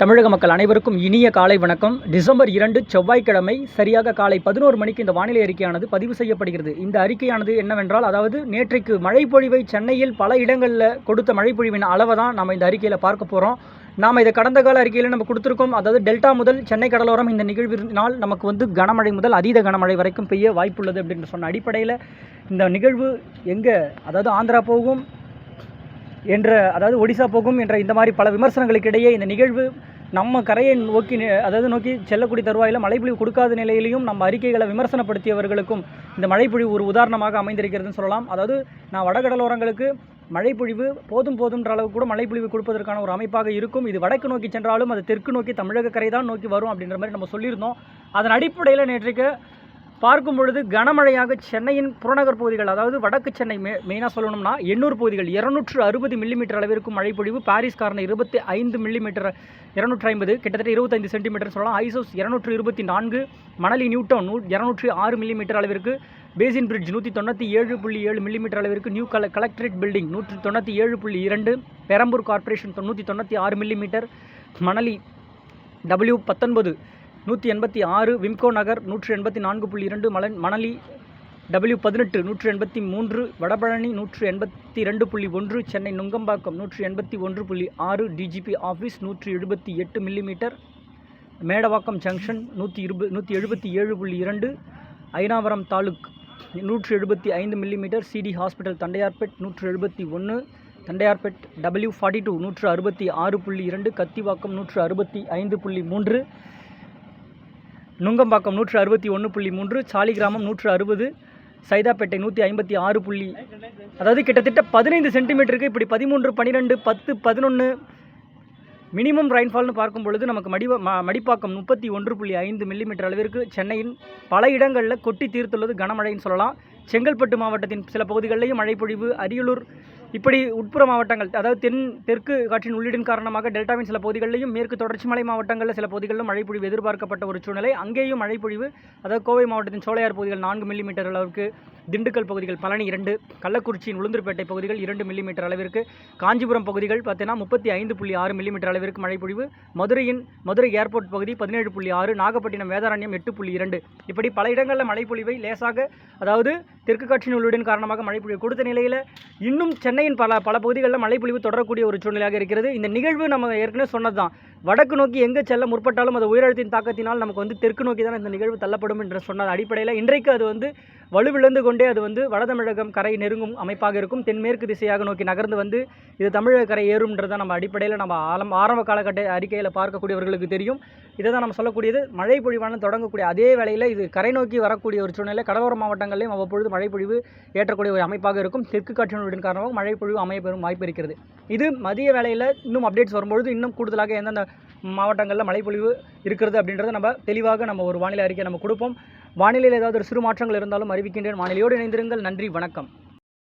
தமிழக மக்கள் அனைவருக்கும் இனிய காலை வணக்கம். டிசம்பர் இரண்டு செவ்வாய்க்கிழமை சரியாக காலை பதினோரு மணிக்கு இந்த வானிலை அறிக்கையானது பதிவு செய்யப்படுகிறது. இந்த அறிக்கையானது என்னவென்றால் அதாவது நேற்றைக்கு மழைப்பொழிவை சென்னையில் பல இடங்களில் கொடுத்த மழைப்பொழிவின் அளவை தான் நம்ம இந்த அறிக்கையில் பார்க்க போகிறோம் நாம் இதை கடந்த கால அறிக்கையில் நம்ம கொடுத்துருக்கோம். அதாவது டெல்டா முதல் சென்னை கடலோரம் இந்த நிகழ்வினால் நமக்கு வந்து கனமழை முதல் அதீத கனமழை வரைக்கும் பெய்ய வாய்ப்புள்ளது அப்படின்னு சொன்ன அடிப்படையில் இந்த நிகழ்வு எங்கே அதாவது ஆந்திரா போகும் என்ற அதாவது ஒடிசா போகும் என்ற இந்த மாதிரி பல விமர்சனங்களுக்கு இடையே இந்த நிகழ்வு நம்ம கரையை நோக்கி அதாவது நோக்கி செல்லக்கூடிய தருவாயில் மழைப்பொழிவு கொடுக்காத நிலையிலையும் நம்ம அறிக்கைகளை விமர்சனப்படுத்தியவர்களுக்கும் இந்த மழைப்பொழிவு ஒரு உதாரணமாக அமைந்திருக்கிறதுன்னு சொல்லலாம். அதாவது நான் வடகடலோரங்களுக்கு மழைப்பொழிவு போதும் போதுன்ற அளவு கூட மழைப்பொழிவு கொடுப்பதற்கான ஒரு அமைப்பாக இருக்கும். இது வடக்கு நோக்கி சென்றாலும் அது தெற்கு நோக்கி தமிழக கரை தான் நோக்கி வரும் அப்படின்ற மாதிரி நம்ம சொல்லியிருந்தோம். அதன் அடிப்படையில் நேற்றைக்கு பார்க்கும் பொழுது கனமழையாக சென்னையின் புறநகர் பகுதிகள் அதாவது வடக்கு சென்னை மெ மெயினாக சொல்லணும்னா எண்ணூர் பகுதிகள் இருநூற்று அறுபது மில்லிமீட்டர் அளவிற்கு மழைப்பொழிவு பாரிஸ் காரணம் இருபத்தி ஐந்து மில்லிமீட்டர் இரநூற்றி ஐம்பது கிட்டத்தட்ட இருபத்தைந்து சென்டிமீட்டர் சொல்லலாம். ஐசோஸ் இருநூற்று இருபத்தி நான்கு மணலி நியூட்டன் நூ இரநூற்றி ஆறு மில்லிமீட்டர் அளவிற்கு. பேசின் பிரிட்ஜ் நூற்றி தொண்ணூற்றி ஏழு புள்ளி ஏழு மில்லிமீட்டர் அளவிற்கு. நியூ கல கலெக்டரேட் பில்டிங் நூற்றி தொண்ணூற்றி ஏழு புள்ளி இரண்டு பெரம்பூர் கார்ப்பரேஷன் தொண்ணூற்றி தொண்ணூற்றி ஆறு மில்லிமீட்டர் மணலி டபிள்யூ பத்தொன்பது நூற்றி எண்பத்தி ஆறு விம்கோ நகர் நூற்றி எண்பத்தி நான்கு புள்ளி இரண்டு மலன் மணலி டபிள்யூ பதினெட்டு நூற்றி எண்பத்தி மூன்று வடபழனி நூற்று எண்பத்தி ரெண்டு புள்ளி ஒன்று சென்னை நுங்கம்பாக்கம் நூற்றி எண்பத்தி ஒன்று புள்ளி ஆறு டிஜிபி ஆஃபீஸ் நூற்றி எழுபத்தி எட்டு மில்லிமீட்டர் மேடவாக்கம் ஜங்ஷன் நூற்றி இருபது நூற்றி எழுபத்தி ஏழு புள்ளி இரண்டு ஐனாவரம் தாலுக் நூற்று எழுபத்தி ஐந்து மில்லிமீட்டர் சிடி ஹாஸ்பிட்டல் தண்டையார்பேட் நூற்று எழுபத்தி ஒன்று தண்டையார்பேட் டபிள்யூ ஃபார்ட்டி டூ நூற்று அறுபத்தி ஆறு புள்ளி இரண்டு கத்திவாக்கம் நூற்று அறுபத்தி ஐந்து புள்ளி மூன்று நுங்கம்பாக்கம் நூற்று அறுபத்தி ஒன்று புள்ளி மூன்று சாலிகிராமம் நூற்று அறுபது சைதாப்பேட்டை நூற்றி ஐம்பத்தி ஆறு புள்ளி அதாவது கிட்டத்தட்ட பதினைந்து சென்டிமீட்டருக்கு இப்படி பதிமூன்று பன்னிரெண்டு பத்து பதினொன்று மினிமம் ரெயின்ஃபால்னு பார்க்கும் பொழுது நமக்கு மடிவ ம மடிப்பாக்கம் முப்பத்தி ஒன்று புள்ளி ஐந்து மில்லிமீட்டர் அளவிற்கு சென்னையின் பல இடங்களில் கொட்டி தீர்த்துள்ளது கனமழைன்னு சொல்லலாம். செங்கல்பட்டு மாவட்டத்தின் சில பகுதிகளிலேயும் மழைப்பொழிவு அரியலூர் இப்படி உட்புற மாவட்டங்கள் அதாவது தென் தெற்கு காற்றின் உள்ளீடின் காரணமாக டெல்டாவின் சில பகுதிகளிலும் மேற்கு தொடர்ச்சி மலை மாவட்டங்களில் சில பகுதிகளிலும் மழைப்பொழிவு எதிர்பார்க்கப்பட்ட ஒரு சூழ்நிலை. அங்கேயும் மழைப்பொழிவு அதாவது கோவை மாவட்டத்தின் சோழையார் பகுதிகள் நான்கு மில்லிமீட்டர் அளவுக்கு திண்டுக்கல் பகுதிகள் பழனி இரண்டு கள்ளக்குறிச்சியின் உளுந்தூர்பேட்டை பகுதிகள் இரண்டு மில்லிமீட்டர் அளவிற்கு காஞ்சிபுரம் பகுதிகள் பார்த்தீங்கன்னா முப்பத்தி ஐந்து புள்ளி ஆறு மில்லிமீட்டர் அளவிற்கு மழைப்பொழிவு. மதுரையின் மதுரை ஏர்போர்ட் பகுதி பதினேழு புள்ளி ஆறு நாகப்பட்டினம் வேதாரண்யம் எட்டு புள்ளி இரண்டு. இப்படி பல இடங்களில் மழைப்பொழிவை லேசாக அதாவது தெற்கு காற்றின் உள்ளுடன் காரணமாக மழைப்பொழிவு கொடுத்த நிலையில் இன்னும் சென்னையின் பல பல பகுதிகளில் மழைப்பொழிவு தொடரக்கூடிய ஒரு சூழ்நிலையாக இருக்கிறது. இந்த நிகழ்வு நம்ம ஏற்கனவே சொன்னது தான் வடக்கு நோக்கி எங்கே செல்ல முற்பட்டாலும் அது உயிரழுத்தின் தாக்கத்தினால் நமக்கு வந்து தெற்கு நோக்கி தான் இந்த நிகழ்வு தள்ளப்படும் என்று சொன்ன அடிப்படையில் இன்றைக்கு அது வந்து வலுவிழந்து கொண்டே அது வந்து வடதமிழகம் கரை நெருங்கும் அமைப்பாக இருக்கும். தென்மேற்கு திசையாக நோக்கி நகர்ந்து வந்து இது தமிழக கரை ஏறும்ன்றதை நம்ம அடிப்படையில் நம்ம ஆலம் ஆரம்ப காலகட்ட அறிக்கையில் பார்க்கக்கூடியவர்களுக்கு தெரியும். இதை தான் நம்ம சொல்லக்கூடியது. மழை பொழிவான தொடங்கக்கூடிய அதே வேளையில் இது கரை நோக்கி வரக்கூடிய ஒரு சூழ்நிலை கடலோர மாவட்டங்களிலும் அவ்வப்பொழுது மழை பொழிவு ஏற்றக்கூடிய ஒரு அமைப்பாக இருக்கும். தெற்கு காற்றினுடன் காரணமாக மழை பொழிவு அமைய பெறும் வாய்ப்பு இருக்கிறது. இது மதிய வேளையில் இன்னும் அப்டேட்ஸ் வரும்பொழுது இன்னும் கூடுதலாக எந்தெந்த மாவட்டங்களில் மழைப்பொழிவு இருக்கிறது அப்படின்றத நம்ம தெளிவாக நம்ம ஒரு வானிலை அறிக்கை நம்ம கொடுப்போம். வானிலையில் ஏதாவது ஒரு சிறு மாற்றங்கள் இருந்தாலும் அறிவிக்கின்றேன். வானிலையோடு இணைந்திருங்கள். நன்றி. வணக்கம்.